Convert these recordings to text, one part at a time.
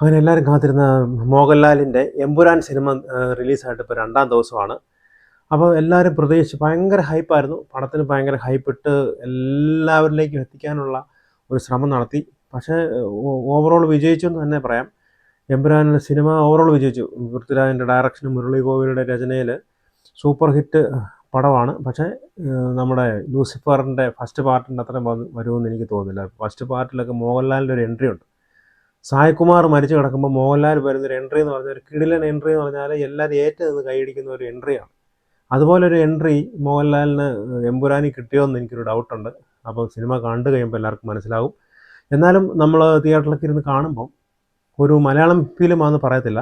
അങ്ങനെ എല്ലാവരും കാത്തിരുന്ന മോഹൻലാലിന്റെ എമ്പുരാൻ സിനിമ റിലീസായിട്ട് ഇപ്പോൾ രണ്ടാം ദിവസമാണ്. അപ്പോൾ എല്ലാവരും പ്രതീക്ഷിച്ച് ഭയങ്കര ഹൈപ്പായിരുന്നു. പടത്തിന് ഭയങ്കര ഹൈപ്പിട്ട് എല്ലാവരിലേക്കും എത്തിക്കാനുള്ള ഒരു ശ്രമം നടത്തി. പക്ഷേ ഓവറോൾ വിജയിച്ചു എന്ന് തന്നെ പറയാം. എമ്പുരാൻ സിനിമ ഓവറോൾ വിജയിച്ചു. പൃഥ്വിരാജിന്റെ ഡയറക്ഷനും മുരളി ഗോപിയുടെ രചനയിൽ സൂപ്പർ ഹിറ്റ് പടമാണ്. പക്ഷേ നമ്മുടെ ലൂസിഫറിന്റെ ഫസ്റ്റ് പാർട്ടിന്റെ അത്ര വരുമെന്ന് എനിക്ക് തോന്നുന്നില്ല. ഫസ്റ്റ് പാർട്ടിലൊക്കെ മോഹൻലാലിന്റെ ഒരു എൻട്രി ഉണ്ട് സായ്കുമാർ മരിച്ചു കിടക്കുമ്പോൾ മോഹൻലാൽ വരുന്ന ഒരു എൻട്രി എന്ന് പറഞ്ഞാൽ ഒരു കിടിലൻ എൻട്രി എന്ന് പറഞ്ഞാൽ എല്ലാവരും ഏറ്റു നിന്ന് കൈയടിക്കുന്ന ഒരു എൻട്രിയാണ് അതുപോലെ ഒരു എൻട്രി മോഹൻലാലിന് എമ്പുരാനി കിട്ടിയോ എന്ന് എനിക്കൊരു ഡൗട്ടുണ്ട് അപ്പോൾ സിനിമ കണ്ടു കഴിയുമ്പോൾ എല്ലാവർക്കും മനസ്സിലാവും. എന്നാലും നമ്മൾ തിയേറ്ററിലൊക്കെ ഇരുന്ന് കാണുമ്പോൾ ഒരു മലയാളം ഫിലിമാണെന്ന് പറയത്തില്ല.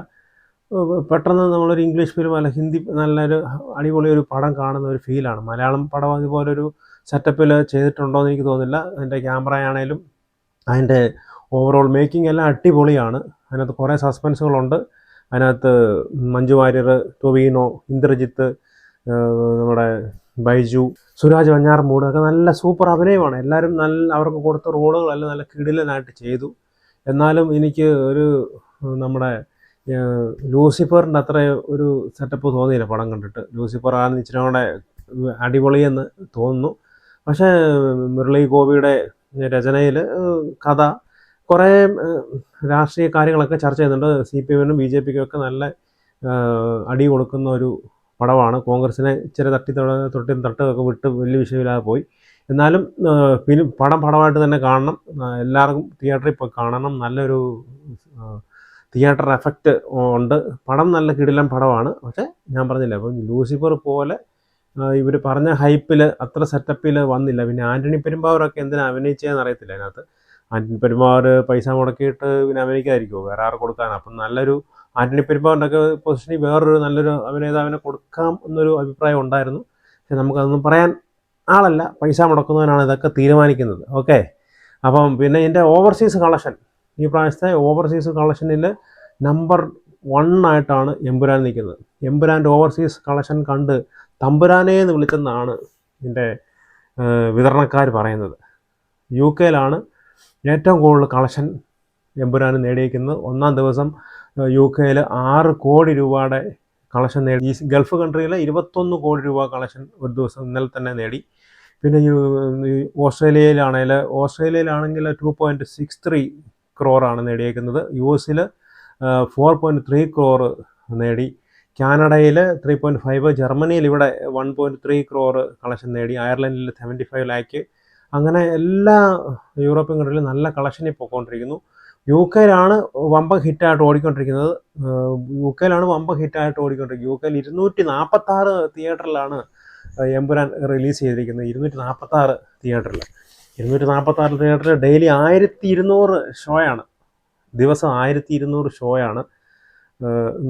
പെട്ടെന്ന് നമ്മളൊരു ഇംഗ്ലീഷ് ഫിലിം അല്ല ഹിന്ദി നല്ലൊരു അടിപൊളി ഒരു പടം കാണുന്ന ഒരു ഫീലാണ് മലയാളം പടം അതുപോലൊരു സെറ്റപ്പിൽ ചെയ്തിട്ടുണ്ടോ എന്ന് എനിക്ക് തോന്നുന്നില്ല. അതിന്റെ ക്യാമറ ആണേലും അതിന്റെ ഓവറോൾ മേക്കിംഗ് എല്ലാം അടിപൊളിയാണ്. അതിനകത്ത് കുറേ സസ്പെൻസുകളുണ്ട് അതിനകത്ത് മഞ്ജു വാര്യർ ടൊവീനോ ഇന്ദ്രജിത്ത് നമ്മുടെ ബൈജു സുരാജ് വഞ്ഞാറമൂട് ഒക്കെ നല്ല സൂപ്പർ അഭിനയമാണ്. എല്ലാവരും നല്ല അവർക്ക് കൊടുത്ത റോളുകളെല്ലാം നല്ല കിടിലനായിട്ട് ചെയ്തു. എന്നാലും എനിക്ക് ഒരു നമ്മുടെ ലൂസിഫറിന്റെ അത്ര ഒരു സെറ്റപ്പ് തോന്നിയില്ല പടം കണ്ടിട്ട്. ലൂസിഫർ ആണ് ഇച്ചിരി കൂടെ അടിപൊളിയെന്ന് തോന്നുന്നു. പക്ഷേ മുരളി ഗോപിയുടെ രചനയിൽ കഥ കുറേ രാഷ്ട്രീയ കാര്യങ്ങളൊക്കെ ചർച്ച ചെയ്യുന്നുണ്ട്. സി പി എമ്മിനും ബി ജെ പിക്കും ഒക്കെ നല്ല അടി കൊടുക്കുന്ന ഒരു പടമാണ് കോൺഗ്രസിനെ ഇച്ചിരി തട്ടി തൊട- തൊട്ടി തട്ടൊക്കെ വിട്ട് വലിയ വിഷയമില്ലാതെ പോയി. എന്നാലും ഫിലിം പടം പടമായിട്ട് തന്നെ കാണണം. എല്ലാവർക്കും തിയേറ്ററിൽ പോയി കാണണം. നല്ലൊരു തിയേറ്റർ എഫക്റ്റ് ഉണ്ട്. പടം നല്ല കിടിലം പടമാണ് പക്ഷേ ഞാൻ പറഞ്ഞില്ല അപ്പം ലൂസിഫർ പോലെ ഇവർ പറഞ്ഞ ഹൈപ്പിൽ അത്ര സെറ്റപ്പിൽ വന്നില്ല. പിന്നെ ആന്റണി പെരുമ്പാവൂരൊക്കെ എന്തിനാ അഭിനയിച്ചതെന്ന് അറിയത്തില്ല അതിനകത്ത്. ആന്റണി പെരുമാർ പൈസ മുടക്കിയിട്ട് പിന്നെ അഭിനയിക്കാതിരിക്കുമോ വേറെ ആർക്ക് കൊടുക്കാൻ? അപ്പം നല്ലൊരു ആന്റണി പെരുമാറിന്റെ ഒക്കെ പൊസിഷനിൽ വേറൊരു നല്ലൊരു അഭിനേതാവിനെ കൊടുക്കാം എന്നൊരു അഭിപ്രായം ഉണ്ടായിരുന്നു. പക്ഷെ നമുക്കതൊന്നും പറയാൻ ആളല്ല. പൈസ മുടക്കുന്നവനാണ് ഇതൊക്കെ തീരുമാനിക്കുന്നത്. ഓക്കെ? അപ്പം പിന്നെ എന്റെ ഓവർസീസ് കളക്ഷൻ ഈ പ്രാവശ്യത്തെ ഓവർസീസ് കളക്ഷനിൽ നമ്പർ വൺ ആയിട്ടാണ് എമ്പുരാൻ നിൽക്കുന്നത്. എമ്പുരാന്റെ ഓവർസീസ് കളക്ഷൻ കണ്ട് തമ്പുരാനെ എന്ന് വിളിച്ചെന്നാണ് എന്റെ വിതരണക്കാർ പറയുന്നത്. യു കെയിലാണ് ഏറ്റവും കൂടുതൽ കളക്ഷൻ എമ്പുരാൻ നേടിയിരിക്കുന്നത് ഒന്നാം ദിവസം യു കെയിൽ ആറ് കോടി രൂപയുടെ കളക്ഷൻ നേടി. ഈ ഗൾഫ് കൺട്രിയിൽ ഇരുപത്തൊന്ന് കോടി രൂപ കളക്ഷൻ ഒരു ദിവസം ഇന്നലെ തന്നെ നേടി. പിന്നെ ഓസ്ട്രേലിയയിലാണെങ്കിൽ ഓസ്ട്രേലിയയിലാണെങ്കിൽ ടു പോയിന്റ് സിക്സ് ത്രീ ക്രോറാണ് നേടിയേക്കുന്നത് യു എസിൽ ഫോർ പോയിന്റ് ത്രീ ക്രോർ നേടി. കാനഡയിൽ ത്രീ പോയിന്റ് ഫൈവ് ജർമ്മനിയിൽ ഇവിടെ one point three crore collection നേടി. അയർലൻഡിൽ സെവന്റി ഫൈവ് ലാക്ക് അങ്ങനെ എല്ലാ യൂറോപ്യൻ കൺട്രിയിലും നല്ല കളക്ഷനിൽ പോയിക്കൊണ്ടിരിക്കുന്നു യു കെയിലാണ് വമ്പ ഹിറ്റായിട്ട് ഓടിക്കൊണ്ടിരിക്കുന്നത്. യു കെയിലാണ് വമ്പ ഹിറ്റായിട്ട് ഓടിക്കൊണ്ടിരിക്കുന്നത്. യു കെയിൽ ഇരുന്നൂറ്റി നാൽപ്പത്താറ് തിയേറ്ററിലാണ് എമ്പുരാൻ റിലീസ് ചെയ്തിരിക്കുന്നത്. ഇരുന്നൂറ്റി നാൽപ്പത്താറ് തിയേറ്ററിൽ ഇരുന്നൂറ്റി നാൽപ്പത്താറ് തിയേറ്ററിൽ ഡെയിലി ആയിരത്തി ഇരുന്നൂറ് ഷോയാണ് ദിവസം ആയിരത്തി ഇരുന്നൂറ് ഷോയാണ്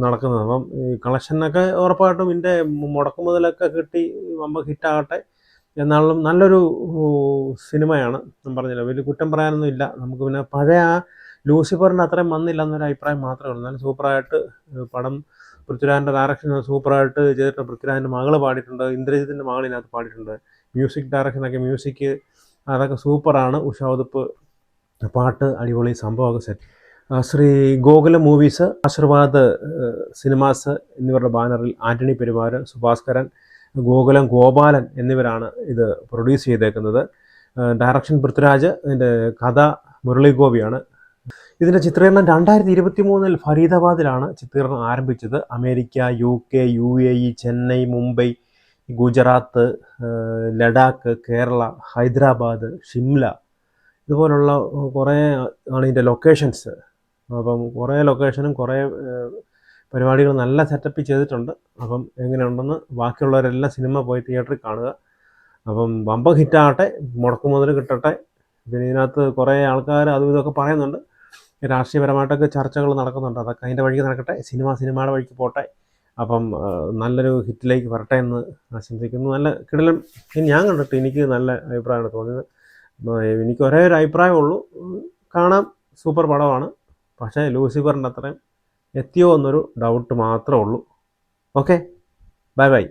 നടക്കുന്നത്. അപ്പം കളക്ഷനൊക്കെ ഉറപ്പായിട്ടും ഇതിന്റെ മുടക്കുമുതലൊക്കെ കിട്ടി വമ്പ ഹിറ്റാകട്ടെ എന്നാലും നല്ലൊരു സിനിമയാണ് ഞാൻ പറഞ്ഞില്ല. വലിയ കുറ്റം പറയാനൊന്നും ഇല്ല. നമുക്ക് പിന്നെ പഴയ ആ ലൂസിഫറിന്റെ അത്രയും വന്നില്ല എന്നൊരു അഭിപ്രായം മാത്രമേ ഉള്ളൂ. നല്ല സൂപ്പറായിട്ട് പടം പൃഥ്വിരാജിന്റെ ഡയറക്ഷൻ സൂപ്പറായിട്ട് ചെയ്തിട്ട് പൃഥ്വിരാജിന്റെ മകൾ പാടിയിട്ടുണ്ട്. ഇന്ദ്രജിത്തിന്റെ മകൾ ഇതിനകത്ത് പാടിയിട്ടുണ്ട്. മ്യൂസിക് ഡയറക്ഷനൊക്കെ മ്യൂസിക് അതൊക്കെ സൂപ്പറാണ്. ഉഷാവതിപ്പ് പാട്ട് അടിപൊളി സംഭവമൊക്കെ set Sree Gokula movies Aashirvad cinemas എന്നിവരുടെ ബാനറിൽ ആന്റണി പെരുമാർ സുഭാസ്കരൻ ഗോകുലം ഗോപാലൻ എന്നിവരാണ് ഇത് പ്രൊഡ്യൂസ് ചെയ്തേക്കുന്നത്. ഡയറക്ഷൻ പൃഥ്വിരാജ് ഇതിന്റെ കഥ മുരളി ഗോപിയാണ് ഇതിന്റെ ചിത്രീകരണം രണ്ടായിരത്തി ഇരുപത്തി മൂന്നിൽ ഫരീദാബാദിലാണ് ചിത്രീകരണം ആരംഭിച്ചത്. America U K U A E Chennai Mumbai Gujarat Ladakh Kerala Hyderabad Shimla ഇതുപോലുള്ള കുറേ ആണ് ഇതിന്റെ ലൊക്കേഷൻസ് അപ്പം കുറേ ലൊക്കേഷനും കുറേ പരിപാടികൾ നല്ല സെറ്റപ്പ് ചെയ്തിട്ടുണ്ട്. അപ്പം എങ്ങനെയുണ്ടെന്ന് ബാക്കിയുള്ളവരെല്ലാം സിനിമ പോയി തിയേറ്ററിൽ കാണുക. അപ്പം വമ്പ ഹിറ്റാകട്ടെ മുടക്കു മുതൽ കിട്ടട്ടെ. പിന്നെ ഇതിനകത്ത് കുറേ ആൾക്കാർ അതും ഇതൊക്കെ പറയുന്നുണ്ട്. രാഷ്ട്രീയപരമായിട്ടൊക്കെ ചർച്ചകൾ നടക്കുന്നുണ്ട്. അതൊക്കെ അതിന്റെ വഴിക്ക് നടക്കട്ടെ. സിനിമ സിനിമയുടെ വഴിക്ക് പോട്ടെ. അപ്പം നല്ലൊരു ഹിറ്റിലേക്ക് വരട്ടെ എന്ന് ആശംസിക്കുന്നു. നല്ല കിടലൻ ഞാൻ കണ്ടിട്ട് എനിക്ക് നല്ല അഭിപ്രായമാണ് തോന്നിയത്. എനിക്ക് ഒരേ ഒരു അഭിപ്രായമുള്ളൂ. കാണാം. സൂപ്പർ പടമാണ്. പക്ഷേ ലൂസിഫറിന്റെ അത്രയും എത്തിയോ എന്നൊരു ഡൗട്ട് മാത്രമേ ഉള്ളൂ. Okay bye bye